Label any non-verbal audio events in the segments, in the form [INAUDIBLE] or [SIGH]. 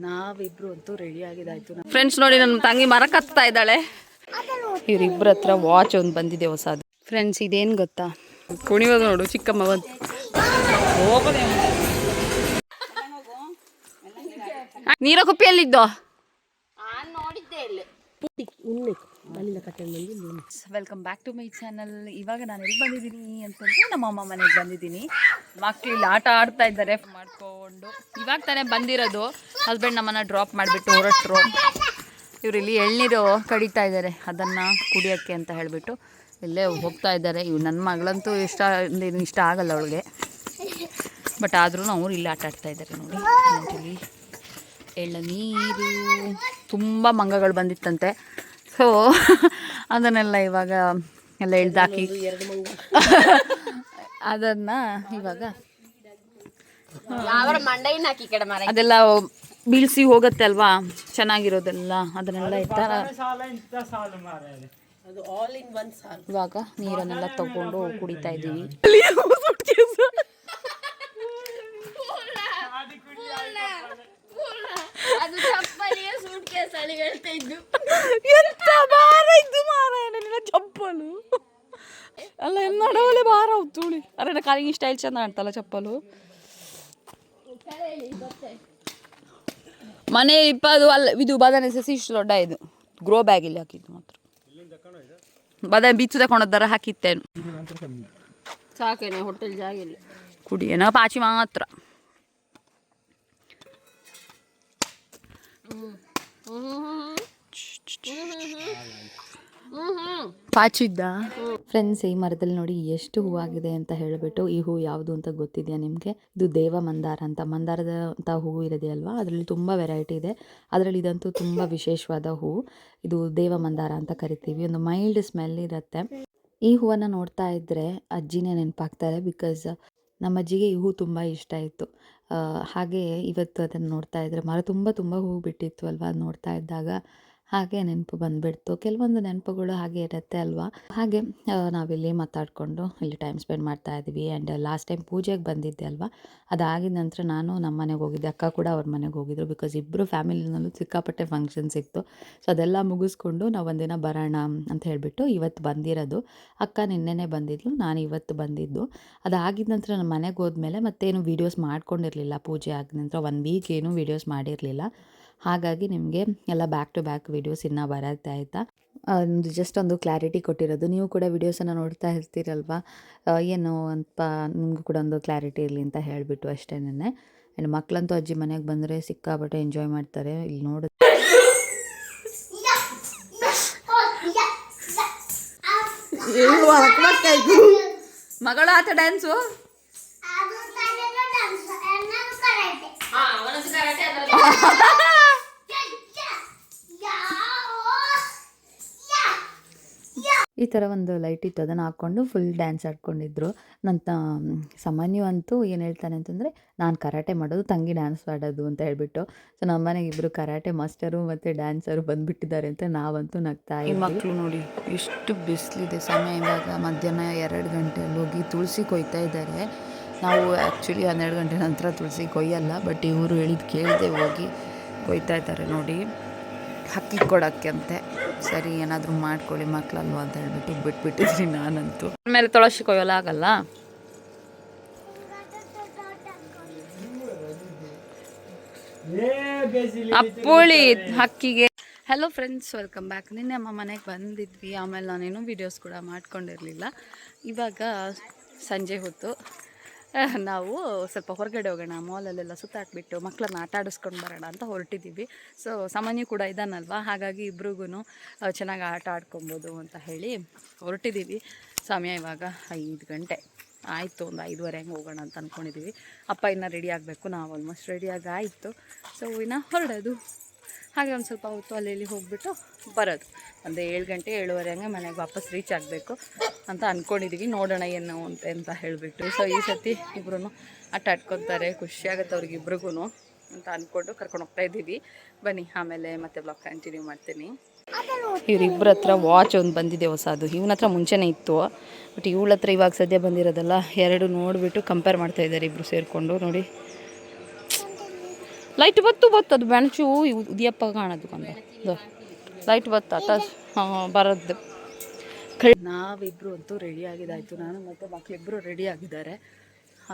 ನಾವಿಬ್ರು ಅಂತೂ ready ಆಗಿದಾಯ್ತು friends ನೋಡಿ ನನ್ನ ತಂಗಿ ಮರ ಕತ್ತಾ ಇದ್ದಾಳೆ. ಇವ್ರಿಬ್ರ ಹತ್ರ ವಾಚ್ ಒಂದು ಬಂದಿದೆ ಹೊಸದು. ಫ್ರೆಂಡ್ಸ್ ಇದೇನ್ ಗೊತ್ತಾ? ಕುಣಿಯೋದು ನೋಡು ಚಿಕ್ಕಮ್ಮ ಬಂದು ನೀರ ಕುಪ್ಪಿಯಲ್ಲಿದ್ದೋ welcome back to my channel ಇವಾಗ ನಾನು ಎಲ್ಲಿ ಬಂದಿದ್ದೀನಿ ಅಂತಂದ್ರೆ ನಮ್ಮ ಅಮ್ಮ ಮನೆಗೆ ಬಂದಿದ್ದೀನಿ. ಮಕ್ಳು ಇಲ್ಲಿ ಆಟ ಆಡ್ತಾ ಇದ್ದಾರೆ. ಮಾಡ್ಕೊಂಡು. ಇವಾಗ ತಾನೇ ಬಂದಿರೋದು. ಹಸ್ಬೆಂಡ್ ನಮ್ಮನ್ನ ಡ್ರಾಪ್ ಮಾಡಿಬಿಟ್ಟು ಹೊರಟ್ರು. ಇವ್ರು ಇಲ್ಲಿ ಎಳ್ನೀರು ಕಡಿತಾ ಇದ್ದಾರೆ. ಅದನ್ನು ಕುಡಿಯೋಕ್ಕೆ ಅಂತ ಹೇಳಿಬಿಟ್ಟು ಇಲ್ಲೇ ಹೋಗ್ತಾ ಇದ್ದಾರೆ. ಇವ್ರು ನನ್ನ ಮಗಳಂತೂ ಇಷ್ಟ ಇಷ್ಟ ಆಗಲ್ಲ ಅವಳಿಗೆ. ಬಟ್ ಆದ್ರೂ ಅವ್ರು ಇಲ್ಲಿ ಆಟ ಆಡ್ತಾ ಇದ್ದಾರೆ ನೋಡಿ. ಎಳ್ಳ ನೀರು ತುಂಬ ಮಂಗಗಳು ಬಂದಿತ್ತಂತೆ. ಸೊ [LAUGHS] ಅದನ್ನೆಲ್ಲ ಇವಾಗ ಎಲ್ಲ ಹಾಕಿ [LAUGHS] ಅದನ್ನ ಇವಾಗ ಅದೆಲ್ಲ ಬೀಳ್ಸಿ ಹೋಗುತ್ತೆ ಅಲ್ವಾ? ಚೆನ್ನಾಗಿರೋದೆಲ್ಲ ಅದನ್ನೆಲ್ಲ ಇಟ್ಟಾರ ಇವಾಗ ನೀರನ್ನೆಲ್ಲ ತಗೊಂಡು ಕುಡಿತಾ ಇದ್ದೀವಿ. ಎಂತ ಭಾರ ಇದ್ದು ಮಾರ ನಿನ್ನ ಚಪ್ಪಲು ಅಲ್ಲ ಏನು ನಡವಲೆ ಭಾರ ತುಳಿ ಅರೆ ನಾ ಕಾಲಿಗೆ ಸ್ಟೈಲ್ ಚಂದ ಕಾಣ್ತಲ್ಲ ಚಪ್ಪಲು ಮನೆ ಇಪ್ಪದು ಅಲ್ಲ ಇದು ಬದನೆ ಸಸಿ ಇಷ್ಟು ದೊಡ್ಡ ಇದು ಗ್ರೋ ಬ್ಯಾಗ್ ಇಲ್ಲಿ ಹಾಕಿದ್ದು ಮಾತ್ರ ಬದನೆ ಬಿಚ್ಚು ತಗೊಂಡದ್ದಾರ ಹಾಕಿತ್ತೇನು ಸಾಕೇನೆ ಹೋಟೆಲ್ ಜಾಗ ಇಲ್ಲ ಕುಡಿಯೇನ ಪಾಚಿ ಮಾತ್ರ ಪಾಚಿದ್ದ. ಫ್ರೆಂಡ್ಸ್ ಈ ಮರದಲ್ಲಿ ನೋಡಿ ಎಷ್ಟು ಹೂವಾಗಿದೆ ಅಂತ ಹೇಳಿಬಿಟ್ಟು ಈ ಹೂ ಯಾವುದು ಅಂತ ಗೊತ್ತಿದೆಯಾ ನಿಮಗೆ? ಇದು ದೇವ ಮಂದಾರ ಅಂತ. ಮಂದಾರದ ಅಂತ ಹೂವು ಇರೋದೇ ಅದರಲ್ಲಿ ತುಂಬ ವೆರೈಟಿ ಇದೆ. ಅದರಲ್ಲಿ ಇದಂತೂ ತುಂಬ ವಿಶೇಷವಾದ ಹೂವು ಇದು ದೇವ ಮಂದಾರ ಅಂತ ಕರಿತೀವಿ. ಒಂದು ಮೈಲ್ಡ್ ಸ್ಮೆಲ್ ಇರುತ್ತೆ. ಈ ಹೂವನ್ನು ನೋಡ್ತಾ ಇದ್ದರೆ ಅಜ್ಜಿನೇ ನೆನಪಾಗ್ತಾರೆ ಬಿಕಾಸ್ ನಮ್ಮ ಅಜ್ಜಿಗೆ ಈ ಹೂ ತುಂಬ ಇಷ್ಟ ಇತ್ತು ಹಾಗೆ ಇವತ್ತು ಅದನ್ನು ನೋಡ್ತಾ ಇದ್ದರೆ ಮರ ತುಂಬ ತುಂಬ ಹೂ ಬಿಟ್ಟಿತ್ತು ಅಲ್ವಾ? ನೋಡ್ತಾ ಇದ್ದಾಗ ಹಾಗೆ ನೆನಪು ಬಂದ್ಬಿಡ್ತು. ಕೆಲವೊಂದು ನೆನಪುಗಳು ಹಾಗೆ ಇರುತ್ತೆ ಅಲ್ವಾ? ಹಾಗೆ ನಾವಿಲ್ಲಿ ಮಾತಾಡಿಕೊಂಡು ಇಲ್ಲಿ ಟೈಮ್ ಸ್ಪೆಂಡ್ ಮಾಡ್ತಾ ಇದ್ವಿ ಆ್ಯಂಡ್ ಲಾಸ್ಟ್ ಟೈಮ್ ಪೂಜೆಗೆ ಬಂದಿದ್ದೆ ಅಲ್ವಾ? ಅದಾಗಿದ ನಂತರ ನಾನು ನಮ್ಮ ಮನೆಗೆ ಹೋಗಿದ್ದೆ. ಅಕ್ಕ ಕೂಡ ಅವ್ರ ಮನೆಗೆ ಹೋಗಿದ್ರು ಬಿಕಾಸ್ ಇಬ್ಬರು ಫ್ಯಾಮಿಲಿನಲ್ಲೂ ಸಿಕ್ಕಾಪಟ್ಟೆ ಫಂಕ್ಷನ್ಸ್ ಇತ್ತು. ಸೊ ಅದೆಲ್ಲ ಮುಗಿಸ್ಕೊಂಡು ನಾವು ಒಂದಿನ ಬರೋಣ ಅಂತ ಹೇಳಿಬಿಟ್ಟು ಇವತ್ತು ಬಂದಿರೋದು. ಅಕ್ಕ ನಿನ್ನೆನೇ ಬಂದಿದ್ಲು, ನಾನು ಇವತ್ತು ಬಂದಿದ್ದು. ಅದಾಗಿದ ನಂತರ ನಮ್ಮ ಮನೆಗೆ ಹೋದ್ಮೇಲೆ ಮತ್ತೇನು ವೀಡಿಯೋಸ್ ಮಾಡ್ಕೊಂಡಿರಲಿಲ್ಲ ಪೂಜೆ ಆಗಿದ ನಂತರ. ಒನ್ ವೀಕ್ ಏನು ವೀಡಿಯೋಸ್ ಮಾಡಿರಲಿಲ್ಲ. ಹಾಗಾಗಿ ನಿಮಗೆ ಎಲ್ಲ ಬ್ಯಾಕ್ ಟು ಬ್ಯಾಕ್ ವೀಡಿಯೋಸ್ ಇನ್ನೂ ಬರುತ್ತೆ ಆಯಿತಾ? ಒಂದು ಜಸ್ಟ್ ಒಂದು ಕ್ಲಾರಿಟಿ ಕೊಟ್ಟಿರೋದು. ನೀವು ಕೂಡ ವೀಡಿಯೋಸನ್ನು ನೋಡ್ತಾ ಇರ್ತೀರಲ್ವಾ? ಏನು ಅಂತ ನಿಮಗೂ ಕೂಡ ಒಂದು ಕ್ಲಾರಿಟಿ ಇರಲಿ ಅಂತ ಹೇಳಿಬಿಟ್ಟು ಅಷ್ಟೇನೆ ಆ್ಯಂಡ್ ಮಕ್ಕಳಂತೂ ಅಜ್ಜಿ ಮನೆಗೆ ಬಂದರೆ ಸಿಕ್ಕಾಪಟ್ಟೆ ಎಂಜಾಯ್ ಮಾಡ್ತಾರೆ. ಇಲ್ಲಿ ನೋಡ. ಮಗಳು ಆತ ಡ್ಯಾನ್ಸು [LAUGHS] ಈ ಥರ ಒಂದು ಲೈಟ್ ಇತ್ತು ಅದನ್ನು ಹಾಕ್ಕೊಂಡು ಫುಲ್ ಡ್ಯಾನ್ಸ್ ಆಡ್ಕೊಂಡಿದ್ರು. ನನ್ನ ಸಾಮಾನ್ಯ ಅಂತೂ ಏನು ಹೇಳ್ತಾನೆ ಅಂತಂದರೆ ನಾನು ಕರಾಟೆ ಮಾಡೋದು ತಂಗಿ ಡ್ಯಾನ್ಸ್ ಆಡೋದು ಅಂತ ಹೇಳ್ಬಿಟ್ಟು. ಸೊ ನಮ್ಮ ಮನೆಗೆ ಇಬ್ಬರು ಕರಾಟೆ ಮಾಸ್ಟರು ಮತ್ತು ಡ್ಯಾನ್ಸರು ಬಂದುಬಿಟ್ಟಿದ್ದಾರೆ ಅಂತ ನಾವಂತೂ ನಗ್ತಾ ಈ ಮಕ್ಕಳು ನೋಡಿ ಎಷ್ಟು ಬಿಸಿಲಿದೆ. ಸಮಯ ಇವಾಗ ಮಧ್ಯಾಹ್ನ ಎರಡು ಗಂಟೆಯಲ್ಲಿ ಹೋಗಿ ತುಳಸಿ ಕೊಯ್ತಾ ಇದ್ದಾರೆ. ನಾವು ಆ್ಯಕ್ಚುಲಿ ಹನ್ನೆರಡು ಗಂಟೆ ನಂತರ ತುಳಸಿ ಕೊಯ್ಯಲ್ಲ ಬಟ್ ಇವರು ಹೇಳಿದ್ದು ಕೇಳದೆ ಹೋಗಿ ಕೊಯ್ತಾ ಇದ್ದಾರೆ ನೋಡಿ. ಹಕ್ಕಿ ಕೊಡಕ್ಕೆ ಅಂತೆ ಸರಿ, ಏನಾದರೂ ಮಾಡ್ಕೊಳ್ಳಿ ಮಕ್ಕಳಲ್ವ ಅಂತ ಹೇಳ್ಬಿಟ್ಟು ಬಿಟ್ಬಿಟ್ಟಿದ್ರಿ ನಾನಂತೂ. ಮೇಲೆ ತೊಳಸಿ ಕೊಯ್ಯಲ್ಲ ಆಗಲ್ಲ? ಅಪ್ಪುಳಿ ಹಕ್ಕಿಗೆ. ಹಲೋ ಫ್ರೆಂಡ್ಸ್ ವೆಲ್ಕಮ್ ಬ್ಯಾಕ್ ನಿನ್ನೆ ಅಮ್ಮ ಮನೆಗೆ ಬಂದಿದ್ವಿ. ಆಮೇಲೆ ನಾನೇನು ವೀಡಿಯೋಸ್ ಕೂಡ ಮಾಡ್ಕೊಂಡಿರಲಿಲ್ಲ. ಇವಾಗ ಸಂಜೆ ಹೊತ್ತು [LAUGHS] ನಾವು ಸ್ವಲ್ಪ ಹೊರಗಡೆ ಹೋಗೋಣ ಮಾಲಲ್ಲೆಲ್ಲ ಸುತ್ತಾಕ್ಬಿಟ್ಟು ಮಕ್ಕಳನ್ನ ಆಟ ಆಡಿಸ್ಕೊಂಡು ಬರೋಣ ಅಂತ ಹೊರಟಿದ್ದೀವಿ. ಸೊ ಸಾಮಾನ್ಯ ಕೂಡ ಇದ್ದಾನಲ್ವ ಹಾಗಾಗಿ ಇಬ್ರಿಗೂ ಚೆನ್ನಾಗಿ ಆಟ ಆಡ್ಕೊಬೋದು ಅಂತ ಹೇಳಿ ಹೊರಟಿದ್ದೀವಿ. ಸಮಯ ಇವಾಗ ಐದು ಗಂಟೆ. ಆಯಿತು, ಒಂದು ಐದುವರೆ ಹಂಗೆ ಹೋಗೋಣ ಅಂತ ಅಂದ್ಕೊಂಡಿದ್ದೀವಿ ಅಪ್ಪ ಇನ್ನು ರೆಡಿ ಆಗಬೇಕು. ನಾವು ಆಲ್ಮೋಸ್ಟ್ ರೆಡಿಯಾಗಿ ಆಯಿತು. ಸೊ ಇನ್ನು ಹೊರಡೋದು. ಹಾಗೆ ಒಂದು ಸ್ವಲ್ಪ ಹೊತ್ತು ಅಲ್ಲಿ ಹೋಗ್ಬಿಟ್ಟು ಬರೋದು. ಒಂದು ಏಳು ಗಂಟೆ ಏಳುವರೆ ಹಂಗೆ ಮನೆಗೆ ವಾಪಸ್ ರೀಚ್ ಆಗಬೇಕು ಅಂತ ಅಂದ್ಕೊಂಡಿದ್ದೀವಿ ನೋಡೋಣ ಏನು ಅಂತ ಅಂತ ಹೇಳಿಬಿಟ್ಟು. ಸೊ ಈ ಸರ್ತಿ ಇಬ್ಬರೂ ಆಟ ಆಡ್ಕೊತಾರೆ ಖುಷಿಯಾಗುತ್ತೆ ಅವ್ರಿಗಿಬ್ರಿಗೂ ಅಂತ ಅಂದ್ಕೊಂಡು ಕರ್ಕೊಂಡು ಹೋಗ್ತಾ ಇದ್ದೀವಿ. ಬನ್ನಿ, ಆಮೇಲೆ ಮತ್ತೆ ಬ್ಲಾಗ್ ಕಂಟಿನ್ಯೂ ಮಾಡ್ತೀನಿ. ಇವ್ರಿಬ್ಬರ ಹತ್ರ ವಾಚ್ ಒಂದು ಬಂದಿದೆ ಹೊಸದು. ಇವನ ಹತ್ರ ಮುಂಚೆನೇ ಇತ್ತು. ಬಟ್ ಇವಳ ಹತ್ರ ಇವಾಗ ಸದ್ಯ ಬಂದಿರೋದಲ್ಲ. ಎರಡು ನೋಡಿಬಿಟ್ಟು ಕಂಪೇರ್ ಮಾಡ್ತಾ ಇದ್ದಾರೆ ಇಬ್ಬರು ಸೇರಿಕೊಂಡು. ನೋಡಿ. ಲೈಟ್ ಬತ್ತು ಬತ್ತು ಅದು ಬೆಣಚು ಉದಿಯಪ್ಪ ಕಾಣದು ಕಂದ ಲೈಟ್ ಬತ್ತ ಬರದ್ದು. ನಾವಿಬ್ರು ಅಂತೂ ರೆಡಿ ಆಗಿದ್ದಾಯ್ತು. ನಾನು ಮತ್ತು ಮಕ್ಕಳಿಬ್ಬರು ರೆಡಿ ಆಗಿದ್ದಾರೆ.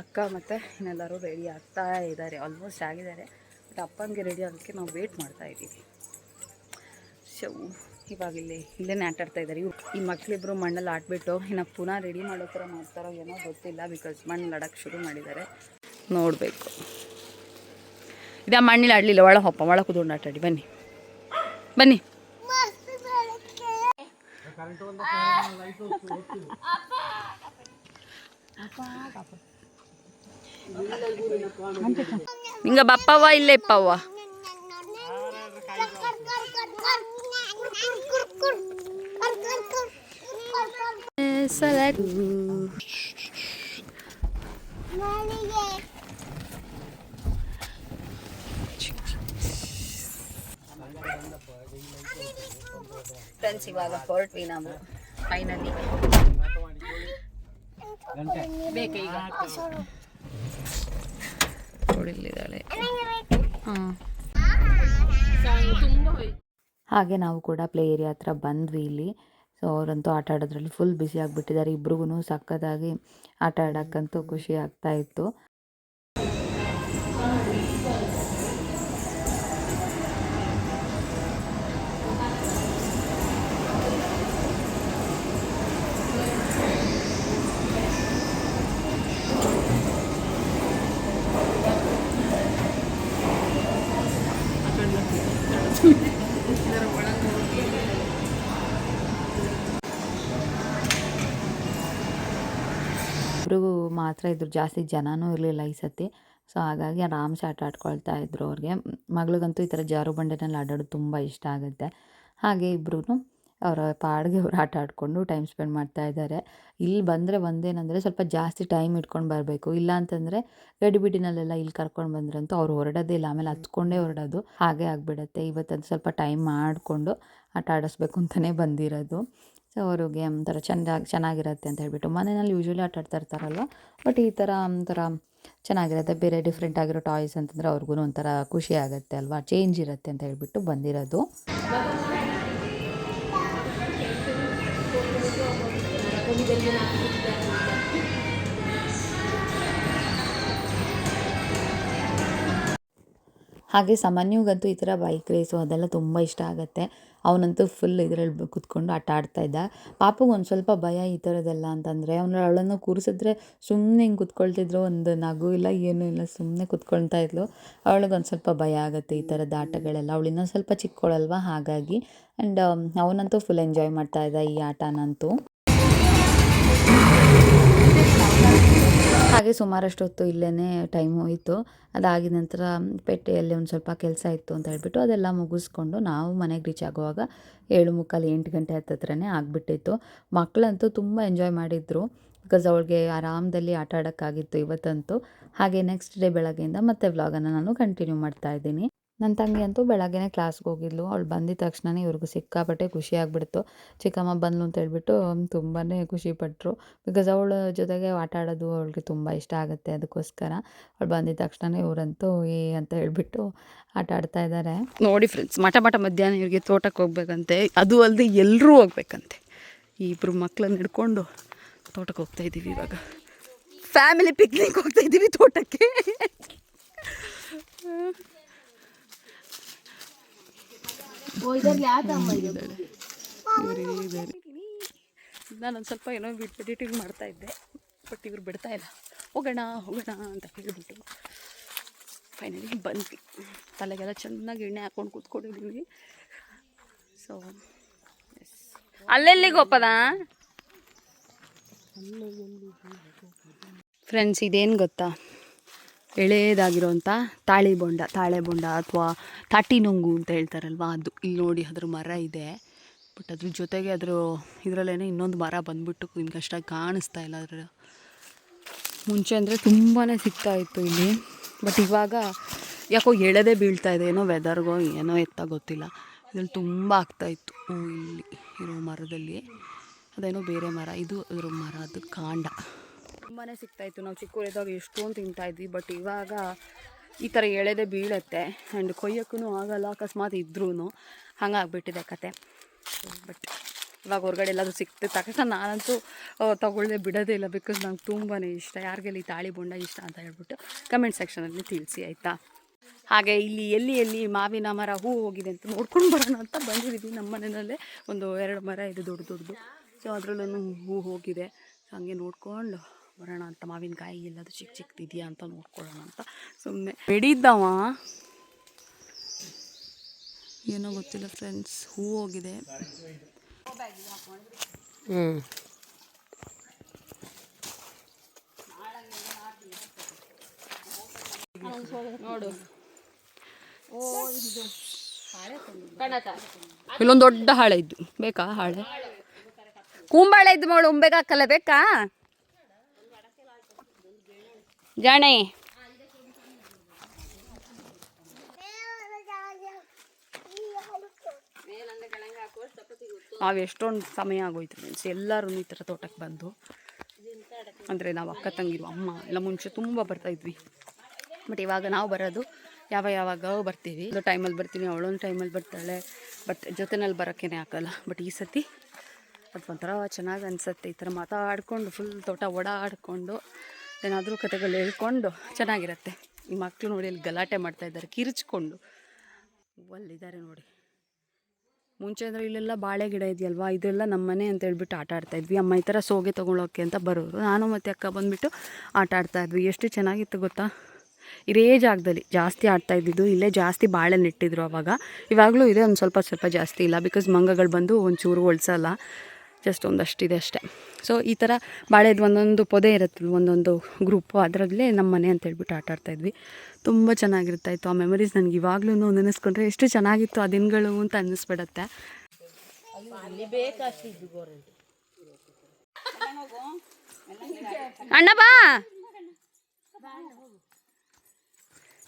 ಅಕ್ಕ ಮತ್ತು ಇನ್ನೆಲ್ಲರೂ ರೆಡಿ ಆಗ್ತಾ ಇದ್ದಾರೆ ಆಲ್ಮೋಸ್ಟ್ ಆಗಿದ್ದಾರೆ. ಬಟ್ ಅಪ್ಪನಿಗೆ ರೆಡಿ ಆಗೋಕ್ಕೆ ನಾವು ವೇಟ್ ಮಾಡ್ತಾ ಇದ್ದೀವಿ. ಸೊ ಇವಾಗ ಇಲ್ಲಿ ಇಲ್ಲೇ ಆಟ ಆಡ್ತಾ ಇದ್ದಾರೆ. ಇವ್ರು ಈ ಮಕ್ಕಳಿಬ್ರು ಮಣ್ಣಲ್ಲಿ ಆಡ್ಬಿಟ್ಟು ಇನ್ನು ಪುನಃ ರೆಡಿ ಮಾಡೋ ಥರ ಮಾಡ್ತಾರೋ ಏನೋ ಗೊತ್ತಿಲ್ಲ ಬಿಕಾಸ್ ಮಣ್ಣು ಆಡೋಕ್ಕೆ ಶುರು ಮಾಡಿದ್ದಾರೆ. ನೋಡಬೇಕು. ಇದ ಮಣ್ಣಿಲ್ಲ ಆಡಲಿಲ್ಲ ಒಳ ಹೊಪ್ಪ ಒಳ ಕುತ್ಕೊಂಡು ಆಟಾಡಿ ಬನ್ನಿ. ಬನ್ನಿ. ಹಿಂಗ ಬಪ್ಪವ್ವ ಇಲ್ಲೇ ಇಪ್ಪವ್ವ? ಫ್ರೆಂಡ್ಸ್ ಇವಾಗ ಹೊರಟ್ವಿ ನಾವು ಫೈನಲಿ ಹಾಗೆ ನಾವು ಕೂಡ ಪ್ಲೇ ಏರಿಯಾ ಹತ್ರ ಬಂದ್ವಿ ಇಲ್ಲಿ. ಸೊ ಅವರಂತೂ ಆಟ ಆಡೋದ್ರಲ್ಲಿ ಫುಲ್ ಬಿಸಿ ಆಗಿಬಿಟ್ಟಿದ್ದಾರೆ. ಇಬ್ರಿಗೂ ಸಕ್ಕತ್ತಾಗಿ ಆಟ ಆಡೋಕ್ಕಂತೂ ಖುಷಿ ಆಗ್ತಾ ಇತ್ತು. ಮಾತ್ರ ಇದ್ರು. ಜಾಸ್ತಿ ಜನನೂ ಇರಲಿಲ್ಲ ಈ ಸತಿ. ಸೊ ಹಾಗಾಗಿ ಆರಾಮ್ಸೆ ಆಟ ಆಡ್ಕೊಳ್ತಾ ಇದ್ರು ಅವ್ರಿಗೆ. ಮಗಳಿಗಂತೂ ಈ ಥರ ಜಾರು ಬಂಡೆನಲ್ಲಿ ಆಡೋದು ತುಂಬ ಇಷ್ಟ ಆಗುತ್ತೆ. ಹಾಗೆ ಇಬ್ರು ಅವರ ಪಾಡಿಗೆ ಅವ್ರು ಆಟ ಆಡಿಕೊಂಡು ಟೈಮ್ ಸ್ಪೆಂಡ್ ಮಾಡ್ತಾ ಇದ್ದಾರೆ. ಇಲ್ಲಿ ಬಂದರೆ ಒಂದೇನಂದರೆ ಸ್ವಲ್ಪ ಜಾಸ್ತಿ ಟೈಮ್ ಇಟ್ಕೊಂಡು ಬರಬೇಕು. ಇಲ್ಲ ಅಂತಂದರೆ ಗಡಿಬಿಡಿನಲ್ಲೆಲ್ಲ ಇಲ್ಲಿ ಕರ್ಕೊಂಡು ಬಂದ್ರಂತೂ ಅವ್ರು ಹೊರಡೋದೇ ಇಲ್ಲ. ಆಮೇಲೆ ಹತ್ಕೊಂಡೇ ಹೊರಡೋದು. ಹಾಗೆ ಆಗಿಬಿಡತ್ತೆ. ಇವತ್ತದು ಸ್ವಲ್ಪ ಟೈಮ್ ಮಾಡಿಕೊಂಡು ಆಟ ಆಡಿಸ್ಬೇಕು ಅಂತಲೇ ಬಂದಿರೋದು. ಸೊ ಅವ್ರಿಗೆ ಒಂಥರ ಚೆಂದ ಚೆನ್ನಾಗಿರುತ್ತೆ ಅಂತ ಹೇಳ್ಬಿಟ್ಟು. ಮನೆಯಲ್ಲಿ ಯೂಶ್ವಲಿ ಆಟ ಆಡ್ತಾ ಇರ್ತಾರಲ್ವ? ಬಟ್ ಈ ಥರ ಒಂಥರ ಚೆನ್ನಾಗಿರುತ್ತೆ. ಬೇರೆ ಡಿಫ್ರೆಂಟ್ ಆಗಿರೋ ಟಾಯ್ಸ್ ಅಂತಂದರೆ ಅವ್ರಿಗೂ ಒಂಥರ ಖುಷಿ ಆಗುತ್ತೆ ಅಲ್ವಾ? ಚೇಂಜ್ ಇರುತ್ತೆ ಅಂತ ಹೇಳ್ಬಿಟ್ಟು ಬಂದಿರೋದು. ಹಾಗೆ ಸಾಮಾನ್ಯವಾಗಂತೂ ಈ ಥರ ಬೈಕ್ ರೇಸು ಅದೆಲ್ಲ ತುಂಬ ಇಷ್ಟ ಆಗುತ್ತೆ. ಅವನಂತೂ ಫುಲ್ ಇದರಲ್ಲಿ ಕುತ್ಕೊಂಡು ಆಟ ಆಡ್ತಾ ಇದ್ದ. ಪಾಪಗೆ ಒಂದು ಸ್ವಲ್ಪ ಭಯ ಈ ಥರದ್ದೆಲ್ಲ ಅಂತಂದರೆ ಅವನು ಅವಳನ್ನು ಕೂರಿಸಿದ್ರೆ ಸುಮ್ಮನೆ ಹಿಂಗೆ ಕುತ್ಕೊಳ್ತಿದ್ರು, ಒಂದು ನಗು ಇಲ್ಲ, ಏನೂ ಇಲ್ಲ ಸುಮ್ಮನೆ ಕುತ್ಕೊಳ್ತಾ ಇದ್ಲು. ಅವಳಿಗೆ ಒಂದು ಸ್ವಲ್ಪ ಭಯ ಆಗುತ್ತೆ ಈ ಥರದ ಆಟಗಳೆಲ್ಲ. ಅವಳು ಇನ್ನೊಂದು ಸ್ವಲ್ಪ ಚಿಕ್ಕವಳಲ್ವ ಹಾಗಾಗಿ. ಆ್ಯಂಡ್ ಅವನಂತೂ ಫುಲ್ ಎಂಜಾಯ್ ಮಾಡ್ತಾ ಇದ್ದ ಈ ಆಟನಂತೂ. ಹಾಗೆ ಸುಮಾರಷ್ಟು ಹೊತ್ತು ಇಲ್ಲೇ ಟೈಮ್ ಹೋಯಿತು. ಅದಾಗಿದ ನಂತರ ಪೇಟೆಯಲ್ಲಿ ಒಂದು ಸ್ವಲ್ಪ ಕೆಲಸ ಇತ್ತು ಅಂತ ಹೇಳಿಬಿಟ್ಟು ಅದೆಲ್ಲ ಮುಗಿಸ್ಕೊಂಡು ನಾವು ಮನೆಗೆ ರೀಚ್ ಆಗುವಾಗ ಏಳು ಮುಕ್ಕಾಲು ಎಂಟು ಗಂಟೆ ಹತ್ತತ್ರನೇ ಆಗಿಬಿಟ್ಟಿತ್ತು. ಮಕ್ಕಳಂತೂ ತುಂಬ ಎಂಜಾಯ್ ಮಾಡಿದ್ರು. ಬಿಕಾಸ್ ಅವಳಿಗೆ ಆರಾಮದಲ್ಲಿ ಆಟ ಆಡೋಕ್ಕಾಗಿತ್ತು ಇವತ್ತಂತೂ. ಹಾಗೆ ನೆಕ್ಸ್ಟ್ ಡೇ ಬೆಳಗ್ಗೆಯಿಂದ ಮತ್ತೆ ವ್ಲಾಗನ್ನು ನಾನು ಕಂಟಿನ್ಯೂ ಮಾಡ್ತಾ ಇದ್ದೀನಿ. ನನ್ನ ತಂಗಿ ಅಂತೂ ಬೆಳಗ್ಗೆನೇ ಕ್ಲಾಸ್ಗೆ ಹೋಗಿದ್ಲು. ಅವಳು ಬಂದಿದ ತಕ್ಷಣನೇ ಇವ್ರಿಗೂ ಸಿಕ್ಕಾಪಟ್ಟೆ ಖುಷಿ ಆಗಿಬಿಡ್ತು. ಚಿಕ್ಕಮ್ಮ ಬಂದ್ಲು ಅಂತ ಹೇಳ್ಬಿಟ್ಟು ತುಂಬಾ ಖುಷಿಪಟ್ಟರು ಬಿಕಾಸ್ ಅವಳ ಜೊತೆಗೆ ಆಟ ಆಡೋದು ಅವಳಿಗೆ ತುಂಬ ಇಷ್ಟ ಆಗುತ್ತೆ ಅದಕ್ಕೋಸ್ಕರ. ಅವಳು ಬಂದಿದ ತಕ್ಷಣನೇ ಇವರಂತೂ ಏ ಅಂತ ಹೇಳ್ಬಿಟ್ಟು ಆಟ ಆಡ್ತಾ ಇದ್ದಾರೆ ನೋಡಿ ಫ್ರೆಂಡ್ಸ್ ಮಠ ಮಠ ಮಧ್ಯಾಹ್ನ ಇವ್ರಿಗೆ ತೋಟಕ್ಕೆ ಹೋಗ್ಬೇಕಂತೆ. ಅದು ಅಲ್ಲದೆ ಎಲ್ಲರೂ ಹೋಗ್ಬೇಕಂತೆ. ಇಬ್ಬರು ಮಕ್ಕಳನ್ನ ಹಿಡ್ಕೊಂಡು ತೋಟಕ್ಕೆ ಹೋಗ್ತಾ ಇದ್ದೀವಿ ಇವಾಗ. ಫ್ಯಾಮಿಲಿ ಪಿಕ್ನಿಕ್ ಹೋಗ್ತಾ ಇದ್ದೀವಿ ತೋಟಕ್ಕೆ. ನಾನೊಂದು ಸ್ವಲ್ಪ ಏನೋ ಬಿಟ್ಟು ಎಡಿಟಿಂಗ್ ಮಾಡ್ತಾ ಇದ್ದೆ ಬಟ್ ಇವ್ರು ಬಿಡ್ತಾ ಇಲ್ಲ. ಹೋಗೋಣ ಹೋಗೋಣ ಅಂತ ಹೇಳಿಬಿಟ್ಟು ಫೈನಲಿ ಬಂದ್ವಿ. ತಲೆಗೆಲ್ಲ ಚೆನ್ನಾಗಿ ಎಣ್ಣೆ ಹಾಕೊಂಡು ಕೂತ್ಕೊಂಡಿದ್ದೀವಿ ಸೊ ಅಲ್ಲೆಲ್ಲಿಗೆ ಗೊಪ್ಪದ ಫ್ರೆಂಡ್ಸ್ ಇದೇನು ಗೊತ್ತಾ? ಎಳೆಯದಾಗಿರೋಂಥ ತಾಳಿ ಬೊಂಡ, ತಾಳೆ ಬೊಂಡ ಅಥವಾ ತಾಟಿ ನೊಂಗು ಅಂತ ಹೇಳ್ತಾರಲ್ವ ಅದು. ಇಲ್ಲಿ ನೋಡಿ ಅದ್ರ ಮರ ಇದೆ. ಬಟ್ ಅದ್ರ ಜೊತೆಗೆ ಅದರ ಇದರಲ್ಲೇ ಇನ್ನೊಂದು ಮರ ಬಂದ್ಬಿಟ್ಟು ನಿಮ್ಗೆ ಅಷ್ಟಾಗಿ ಕಾಣಿಸ್ತಾ ಇಲ್ಲ ಅದರ. ಮುಂಚೆ ಅಂದರೆ ತುಂಬಾ ಸಿಗ್ತಾ ಇತ್ತು ಇಲ್ಲಿ. ಬಟ್ ಇವಾಗ ಯಾಕೋ ಎಳೆದೇ ಬೀಳ್ತಾ ಇದೆ. ಏನೋ ವೆದರ್ಗೋ ಏನೋ ಎತ್ತ ಗೊತ್ತಿಲ್ಲ. ಇದ್ರಲ್ಲಿ ತುಂಬ ಆಗ್ತಾಯಿತ್ತು ಇಲ್ಲಿ ಇರೋ ಮರದಲ್ಲಿ. ಅದೇನೋ ಬೇರೆ ಮರ. ಇದು ಅದ್ರ ಅದು ಕಾಂಡ. ತುಂಬಾ ಸಿಗ್ತಾಯಿತ್ತು. ನಾವು ಚಿಕ್ಕವರಿದ್ದಾಗ ಎಷ್ಟೊಂದು ತಿಂತಾಯಿದ್ವಿ ಬಟ್ ಇವಾಗ ಈ ಥರ ಎಳೆದೆ ಬೀಳತ್ತೆ ಆ್ಯಂಡ್ ಕೊಯ್ಯೋಕ್ಕೂ ಆಗಲ್ಲ, ಅಕಸ್ಮಾತ್ ಇದ್ರೂ ಹಂಗಾಗ್ಬಿಟ್ಟಿದೆ ಕತೆ. ಬಟ್ ಇವಾಗ ಹೊರಗಡೆ ಎಲ್ಲಾದರೂ ಸಿಕ್ತು ತಕ್ಷಣ ನಾನಂತೂ ತಗೊಳ್ಳದೆ ಬಿಡೋದೇ ಇಲ್ಲ ಬಿಕಾಸ್ ನಂಗೆ ತುಂಬಾ ಇಷ್ಟ. ಯಾರಿಗೆಲ್ಲ ತಾಳಿ ಬೊಂಡ ಇಷ್ಟ ಅಂತ ಹೇಳ್ಬಿಟ್ಟು ಕಮೆಂಟ್ ಸೆಕ್ಷನಲ್ಲಿ ತಿಳಿಸಿ, ಆಯಿತಾ? ಹಾಗೆ ಇಲ್ಲಿ ಎಲ್ಲಿ ಎಲ್ಲಿ ಮಾವಿನ ಮರ, ಹೂ ಹೋಗಿದೆ ಅಂತ ನೋಡ್ಕೊಂಡು ಬರೋಣ ಅಂತ ಬಂದಿದ್ದೀವಿ ನಮ್ಮ ಮನೆಯಲ್ಲೇ ಒಂದು ಎರಡು ಮರ ಇದೆ ದೊಡ್ಡ ದೊಡ್ಡದು. ಸೊ ಅದರಲ್ಲೂ ಹೂ ಹೋಗಿದೆ. ಹಾಗೆ ಹಂಗೆ ನೋಡ್ಕೊಂಡು ಬರೋಣ ಅಂತ ಮಾವಿನಕಾಯಿ ಎಲ್ಲದು ಚಿಕ್ಕ ಚಿಕ್ಕದಿದೆಯಾ ಅಂತ ನೋಡ್ಕೊಳ್ಳೋಣ ಅಂತ. ಸುಮ್ಮನೆ ಬೆಡಿದ್ದವ. ಏನೋ ಗೊತ್ತಿಲ್ಲ ಫ್ರೆಂಡ್ಸ್ ಹೂ ಹೋಗಿದೆ. ಹ್ಞೂ ನೋಡು. ಕಣಕ ಇಲ್ಲೊಂದು ದೊಡ್ಡ ಹಾಳೆ ಇದ್ದು. ಬೇಕಾ ಹಾಳೆ? ಕೂಂಬಾಳೆ ಇದ್ದು ಮಾಡು ಉಂಬೇಕಾಕಲ್ಲ ಬೇಕಾ? ಜಾಣೆ ನಾವು ಎಷ್ಟೊಂದು ಸಮಯ ಆಗೋಯ್ತು ಫ್ರೆಂಡ್ಸ್ ಎಲ್ಲರೂ ಈ ಥರ ತೋಟಕ್ಕೆ ಬಂದು. ಅಂದರೆ ನಾವು ಅಕ್ಕ ತಂಗಿರು, ಅಮ್ಮ ಎಲ್ಲ ಮುಂಚೆ ತುಂಬ ಬರ್ತಾ ಇದ್ವಿ. ಬಟ್ ಇವಾಗ ನಾವು ಬರೋದು ಯಾವ ಯಾವಾಗ ಬರ್ತೀವಿ. ಒಂದು ಟೈಮಲ್ಲಿ ಬರ್ತೀನಿ, ಅವಳೊಂದು ಟೈಮಲ್ಲಿ ಬರ್ತಾಳೆ. ಬಟ್ ಜೊತೆನಲ್ಲಿ ಬರೋಕ್ಕೇನೆ ಹಾಕಲ್ಲ ಬಟ್ ಈ ಸತಿ ಅದು ಒಂಥರ ಚೆನ್ನಾಗಿ ಅನಿಸುತ್ತೆ. ಈ ಥರ ಮಾತಾಡಿಕೊಂಡು ಫುಲ್ ತೋಟ ಓಡಾಡಿಕೊಂಡು ಏನಾದರೂ ಕಥೆಗಳು ಹೇಳ್ಕೊಂಡು ಚೆನ್ನಾಗಿರುತ್ತೆ. ಈ ಮಕ್ಕಳು ನೋಡಿ ಅಲ್ಲಿ ಗಲಾಟೆ ಮಾಡ್ತಾ ಇದ್ದಾರೆ, ಕಿರಿಚ್ಕೊಂಡು. ಅಲ್ಲಿದ್ದಾರೆ ನೋಡಿ. ಮುಂಚೆ ಅಂದರೆ ಇಲ್ಲೆಲ್ಲ ಬಾಳೆ ಗಿಡ ಇದೆಯಲ್ವಾ? ಇದೆಲ್ಲ ನಮ್ಮನೆ ಅಂತ ಹೇಳ್ಬಿಟ್ಟು ಆಟ ಆಡ್ತಾ ಇದ್ವಿ. ಅಮ್ಮ ಈ ಥರ ಸೋಗೆ ತೊಗೊಳೋಕ್ಕೆ ಅಂತ ಬರೋರು. ನಾನು ಮತ್ತು ಅಕ್ಕ ಬಂದುಬಿಟ್ಟು ಆಟ ಆಡ್ತಾ ಇದ್ವಿ. ಎಷ್ಟು ಚೆನ್ನಾಗಿತ್ತು ಗೊತ್ತಾ? ಇದೇ ಜಾಗದಲ್ಲಿ ಜಾಸ್ತಿ ಆಡ್ತಾ ಇದ್ದಿದ್ದು. ಇಲ್ಲೇ ಜಾಸ್ತಿ ಬಾಳೆ ನೆಟ್ಟಿದ್ರು ಅವಾಗ. ಇವಾಗಲೂ ಇದೆ, ಒಂದು ಸ್ವಲ್ಪ ಸ್ವಲ್ಪ ಜಾಸ್ತಿ ಇಲ್ಲ. ಬಿಕಾಸ್ ಮಂಗಗಳು ಬಂದು ಒಂಚೂರು ಒಳ್ಸಲ್ಲ ಜಸ್ಟ್ ಒಂದಷ್ಟಿದೆ ಅಷ್ಟೇ. ಸೊ ಈ ಥರ ಬಾಳೆದು ಒಂದೊಂದು ಪೊದೆ ಇರುತ್ತಲ್ಲ ಒಂದೊಂದು ಗ್ರೂಪು ಅದರಲ್ಲೇ ನಮ್ಮ ಮನೆ ಅಂತ ಹೇಳ್ಬಿಟ್ಟು ಆಟ ಆಡ್ತಾ ಇದ್ವಿ. ತುಂಬ ಚೆನ್ನಾಗಿರ್ತಾ ಇತ್ತು ಆ ಮೆಮರೀಸ್ ನನಗೆ ಇವಾಗಲೂ ನೆನೆಸ್ಕೊಂಡ್ರೆ ಎಷ್ಟು ಚೆನ್ನಾಗಿತ್ತು ಆ ದಿನಗಳು ಅಂತ ಅನ್ನಿಸ್ಬಿಡತ್ತೆ. ಅಣ್ಣ ಬಾ!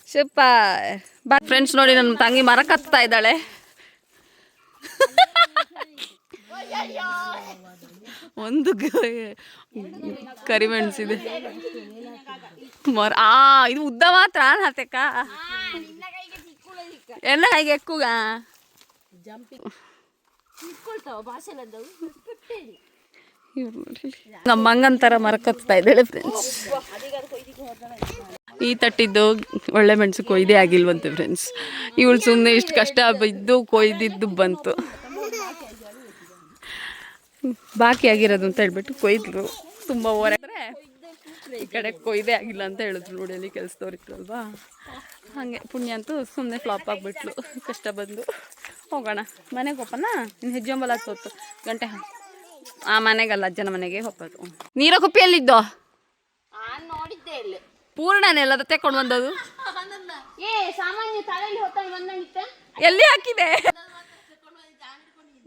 ಸೂಪರ್ ಬಾ. ಫ್ರೆಂಡ್ಸ್ ನೋಡಿ ನನ್ನ ತಂಗಿ ಮರ ಕತ್ತಾ ಇದ್ದಾಳೆ. [LAUGHS] ಒಂದು ಕರಿಮೆಣಸಿದೆ ಮರ ಆ, ಇದು ಉದ್ದ ಮಾತ್ರ ಹತ್ತಕ್ಕ ಎಲ್ಲ ಹೇಗೆ ಎಕ್ಕುಗ. ಇಟ್ಕೊಳ್ತಾವ ಮರಕತ್ತಾ ಇದ್ದಾಳೆ ಫ್ರೆಂಡ್ಸ್ ಈ ತಟ್ಟಿದ್ದು ಒಳ್ಳೆ ಮೆಣಸು ಕೊಯ್ದೇ ಆಗಿಲ್ವಂತೆ ಫ್ರೆಂಡ್ಸ್ ಇವಳು ಸುಮ್ಮನೆ ಇಷ್ಟು ಕಷ್ಟ ಬಿದ್ದು ಕೊಯ್ದಿದ್ದು ಬಂತು. ಬಾಕಿ ಆಗಿರೋದು ಅಂತ ಹೇಳ್ಬಿಟ್ಟು ಕೊಯ್ದ್ರು. ತುಂಬ ಓರಾದ್ರೆ ಈ ಕಡೆ ಕೊಯ್ದೇ ಆಗಿಲ್ಲ ಅಂತ ಹೇಳಿದ್ರು ನೋಡಿ ಅಲ್ಲಿ ಕೆಲಸದವ್ರಿತ್ತು ಅಲ್ವಾ ಹಾಗೆ ಪುಣ್ಯ ಅಂತೂ ಸುಮ್ಮನೆ ಫ್ಲಾಪ್ ಆಗಿಬಿಟ್ಲು. ಕಷ್ಟ ಬಂದು. ಹೋಗೋಣ. ಮನೆಗೆ ಹೋಗೋಣ ಇನ್ನು ಹೆಜ್ಜೆಂಬಲ ಸೋತು. ಗಂಟೆ ಆ ಮನೆಗಲ್ಲ ಅಜ್ಜನ ಮನೆಗೆ ಹೋಗೋದು ನೀರ ಕುಪ್ಪಿಯಲ್ಲಿದ್ದೋ ಪೂರ್ಣ ಪೂರ್ಣನೆಲ್ಲ ತೆಕ್ಕೊಂಡು ಬಂದದು ಎಲ್ಲಿ ಹಾಕಿದೆ? [LAUGHS]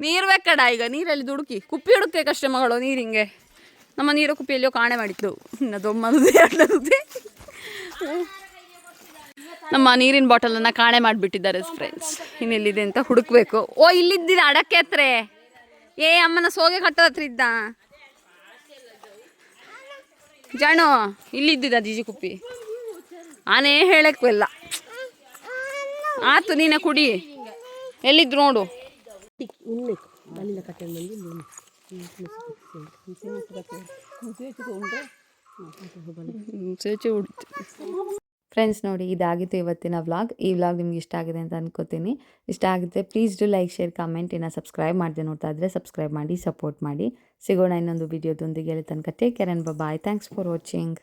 ನೀರು ಬೇಕಡ ಈಗ? ನೀರಲ್ಲಿ ದುಡುಕಿ. ಕುಪ್ಪಿ ಹುಡುಕ್ತೆ ಕಷ್ಟ ಮಗಳು ನೀರಿಂಗೆ ನಮ್ಮ ನೀರು ಕುಪ್ಪಿಯಲ್ಲಿಯೋ ಕಾಣೆ ಮಾಡಿತ್ತು ಇನ್ನು ದೊಮ್ಮದು [LAUGHS] ಎರಡದು ನಮ್ಮ ನೀರಿನ ಬಾಟಲನ್ನು ಕಾಣೆ ಮಾಡಿಬಿಟ್ಟಿದ್ದಾರೆ ಫ್ರೆಂಡ್ಸ್ ಇನ್ನೆಲ್ಲಿದೆ ಅಂತ ಹುಡುಕ್ಬೇಕು. ಓ ಇಲ್ಲಿದ್ದಿನ ಅಡಕ್ಕೆ ಹತ್ರ. ಏ, ಅಮ್ಮನ ಸೋಗೆ ಕಟ್ಟದ ಹತ್ರ ಇದ್ದ. ಜಾಣು, ಇಲ್ಲಿದ್ದಿದ್ದ ಜಿಜಿ ಕುಪ್ಪಿ. ಆನೆ ಹೇಳಕ್ಕೂ ಇಲ್ಲ. ಆತು, ನೀನ ಕುಡಿ. ಎಲ್ಲಿದ್ರು ನೋಡು. ಫ್ರೆಂಡ್ಸ್ ನೋಡಿ, ಇದಾಗಿತ್ತು ಇವತ್ತಿನ ವ್ಲಾಗ್ ಈ ವ್ಲಾಗ್ ನಿಮ್ಗೆ ಇಷ್ಟ ಆಗಿದೆ ಅಂತ ಅನ್ಕೋತೀನಿ. ಇಷ್ಟ ಆಗಿದೆ please do like share comment ಇನ್ನು ಸಬ್ಸ್ಕ್ರೈಬ್ ಮಾಡಿದೆ ನೋಡ್ತಾ ಇದ್ರೆ ಸಬ್ಸ್ಕ್ರೈಬ್ ಮಾಡಿ ಸಪೋರ್ಟ್ ಮಾಡಿ. ಸಿಗೋಣ ಇನ್ನೊಂದು ವಿಡಿಯೋದೊಂದಿಗೆ ಹೇಳಿ ತನಕ. Take care and bye thanks for watching